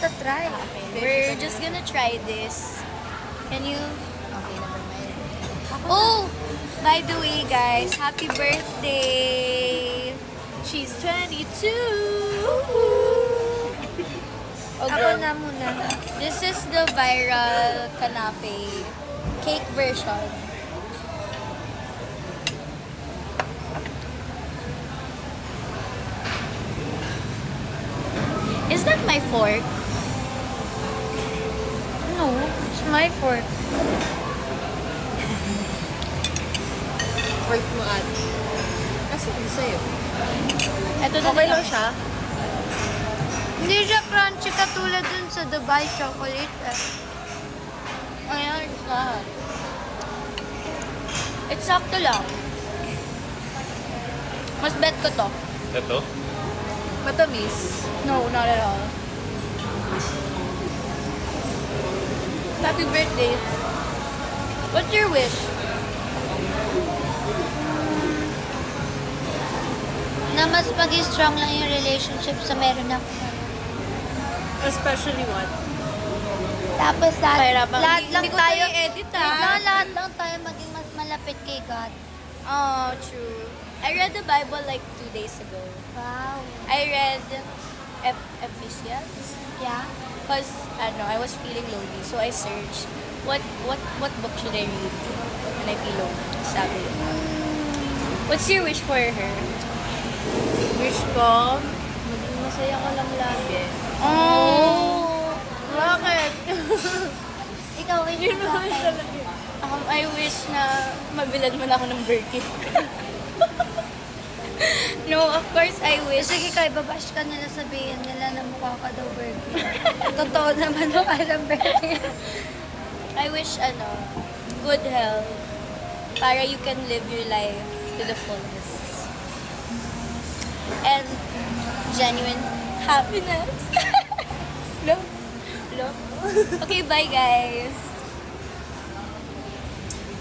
want to try. We're just gonna try this. Can you? Okay, never mind. Oh, by the way, guys, happy birthday! She's 22. Oh, Ako na muna. This is the viral kanafe cake version. Is that my fork? No, it's my fork. Work mo at. Kasi ano sa'yo? Ito na Okay lang. lang siya. Hindi siya crunchy katulad dun sa Dubai chocolate. Eh. Ayan, it's not. It's sakto lang. Mas bet ko to. Ito? Matamis. No, not at all. Happy birthday. What's your wish? Na mas maging strong lang yung relationship sa meron ako. Especially what? Tapos lahat, Pahirapan. lahat lang hindi ko tayo, to i-edit, ah. Lahat lang tayo maging mas malapit kay God. Oh, true. I read the Bible like two days ago. Wow. I read Ep- Ephesians. Yeah? Because, ano, I was feeling lonely. So, I searched, what what what book should I read when I feel lonely? Sabi. What's your wish for her? Wish ko, maging masaya ka lang lagi. Oh! Bakit? Ikaw, wish Yun naman talaga. Um, I wish na mabilad mo na ako ng Birkin. no, of course, I wish. Sige, kay babash ka nila sabihin nila na mukha ka daw burger. Totoo naman mukha ng burger. I wish, ano, good health para you can live your life to the fullest. And genuine happiness. no? No? Okay, bye guys.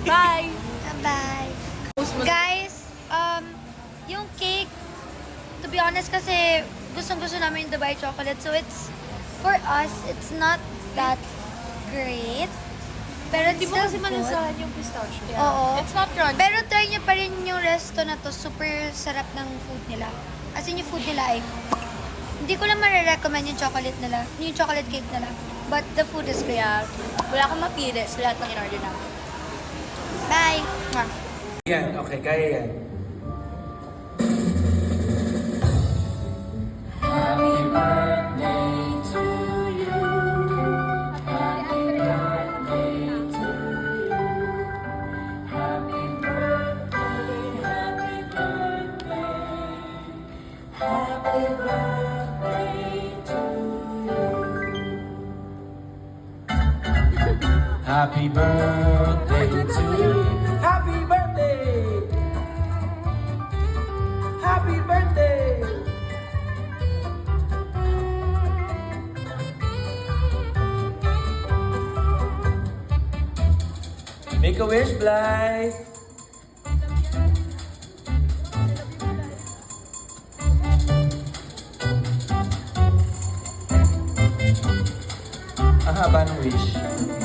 Bye! Bye. Guys, um, yung cake, to be honest kasi gustong-gusto namin yung Dubai chocolate. So it's, for us, it's not that great. Pero Hindi mo kasi malasahan yung pistachio. Oo. It's not crunchy. Pero try nyo pa rin yung resto na to. Super sarap ng food nila. As in, yung food nila ay... Hindi ko lang marirecommend yung chocolate nila. Yung chocolate cake nila. But the food is great. Kaya, wala akong mapili sa lahat ng in-order namin. Bye! Mwah. Yan, okay, kaya yan. Happy birthday to you. Happy birthday. Happy birthday. Make a wish, Blythe. Ang haba ng wish.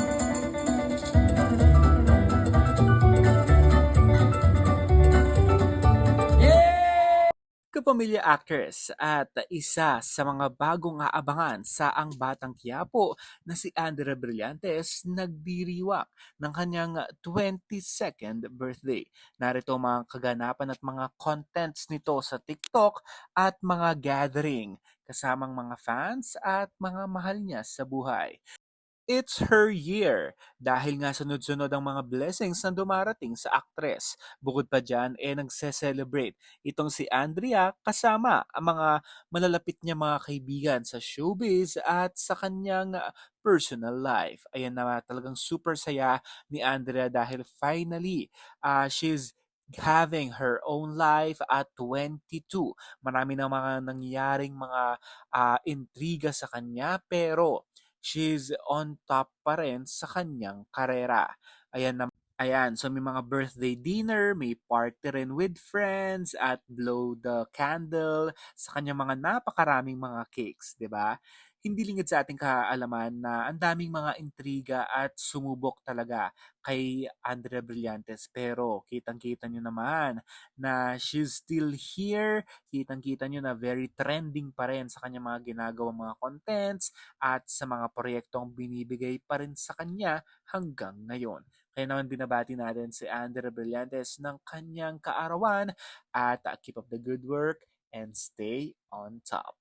Kapamilya actress at isa sa mga bagong aabangan sa Ang Batang Quiapo na si Andrea Brillantes nagdiriwak ng kanyang 22nd birthday. Narito ang mga kaganapan at mga contents nito sa TikTok at mga gathering kasamang mga fans at mga mahal niya sa buhay. It's her year dahil nga sunod-sunod ang mga blessings na dumarating sa aktres. Bukod pa dyan, eh nagse-celebrate itong si Andrea kasama ang mga malalapit niya mga kaibigan sa showbiz at sa kanyang uh, personal life. Ayan na talagang super saya ni Andrea dahil finally uh, she's having her own life at 22. Marami na mga nangyaring mga uh, intriga sa kanya pero she's on top pa rin sa kanyang karera. Ayan na Ayan, so may mga birthday dinner, may party rin with friends at blow the candle sa kanyang mga napakaraming mga cakes, 'di ba? Hindi lingid sa ating kaalaman na ang daming mga intriga at sumubok talaga kay Andrea Brillantes. Pero kitang-kita nyo naman na she's still here. Kitang-kita nyo na very trending pa rin sa kanya mga ginagawang mga contents at sa mga proyektong binibigay pa rin sa kanya hanggang ngayon. Kaya naman binabati natin si Andrea Brillantes ng kanyang kaarawan at uh, keep up the good work and stay on top.